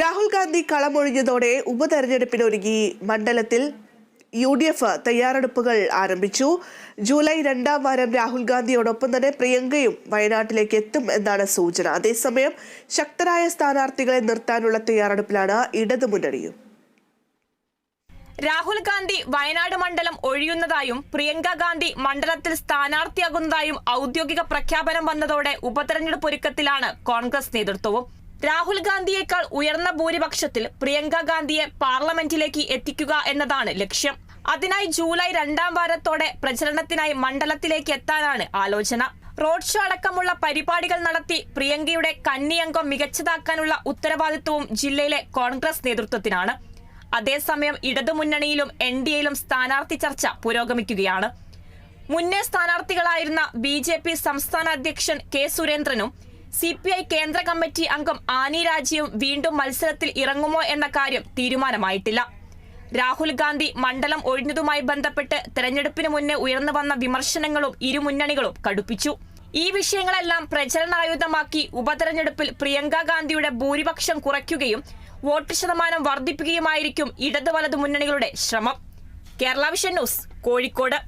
രാഹുൽ ഗാന്ധി കളമൊഴിഞ്ഞതോടെ ഉപതെരഞ്ഞെടുപ്പിനൊരുങ്ങി മണ്ഡലത്തിൽ U D F തയ്യാറെടുപ്പുകൾ ആരംഭിച്ചു. ജൂലൈ രണ്ടാം വാരം രാഹുൽ ഗാന്ധിയോടൊപ്പം തന്നെ പ്രിയങ്കയും വയനാട്ടിലേക്ക് എത്തും എന്നാണ് സൂചന. അതേസമയം ശക്തരായ സ്ഥാനാർത്ഥികളെ നിർത്താനുള്ള തയ്യാറെടുപ്പിലാണ് ഇടതുമുന്നണിയും. രാഹുൽ ഗാന്ധി വയനാട് മണ്ഡലം ഒഴിയുന്നതായും പ്രിയങ്ക ഗാന്ധി മണ്ഡലത്തിൽ സ്ഥാനാർത്ഥിയാകുന്നതായും ഔദ്യോഗിക പ്രഖ്യാപനം വന്നതോടെ ഉപതെരഞ്ഞെടുപ്പ് ഒരുക്കത്തിലാണ് കോൺഗ്രസ് നേതൃത്വവും. രാഹുൽ ഗാന്ധിയേക്കാൾ ഉയർന്ന ഭൂരിപക്ഷത്തിൽ പ്രിയങ്ക ഗാന്ധിയെ പാർലമെന്റിലേക്ക് എത്തിക്കുക എന്നതാണ് ലക്ഷ്യം. അതിനായി ജൂലൈ രണ്ടാം വാരത്തോടെ പ്രചരണത്തിനായി മണ്ഡലത്തിലേക്ക് എത്താനാണ് ആലോചന. റോഡ് ഷോ അടക്കമുള്ള പരിപാടികൾ നടത്തി പ്രിയങ്കയുടെ കന്നിയംഗം മികച്ചതാക്കാനുള്ള ഉത്തരവാദിത്വവും ജില്ലയിലെ കോൺഗ്രസ് നേതൃത്വത്തിനാണ്. അതേസമയം ഇടതുമുന്നണിയിലും എൻ ഡി എയിലും സ്ഥാനാർത്ഥി ചർച്ച പുരോഗമിക്കുകയാണ്. മുന്നേ സ്ഥാനാർത്ഥികളായിരുന്ന ബി ജെ പി സംസ്ഥാന അധ്യക്ഷൻ കെ സുരേന്ദ്രനും സി പി ഐ കേന്ദ്ര കമ്മിറ്റി അംഗം ആനി രാജയും വീണ്ടും മത്സരത്തിൽ ഇറങ്ങുമോ എന്ന കാര്യം തീരുമാനമായിട്ടില്ല. രാഹുൽ ഗാന്ധി മണ്ഡലം ഒഴിഞ്ഞതുമായി ബന്ധപ്പെട്ട് തെരഞ്ഞെടുപ്പിന് മുന്നേ ഉയർന്നു വന്ന വിമർശനങ്ങളും ഇരുമുന്നണികളും കടുപ്പിച്ചു. ഈ വിഷയങ്ങളെല്ലാം പ്രചരണായുധമാക്കി ഉപതെരഞ്ഞെടുപ്പിൽ പ്രിയങ്ക ഗാന്ധിയുടെ ഭൂരിപക്ഷം കുറയ്ക്കുകയും വോട്ട് ശതമാനം വർദ്ധിപ്പിക്കുകയുമായിരിക്കും ഇടതു വലതു മുന്നണികളുടെ ശ്രമം. Kerala vision news Kozhikode.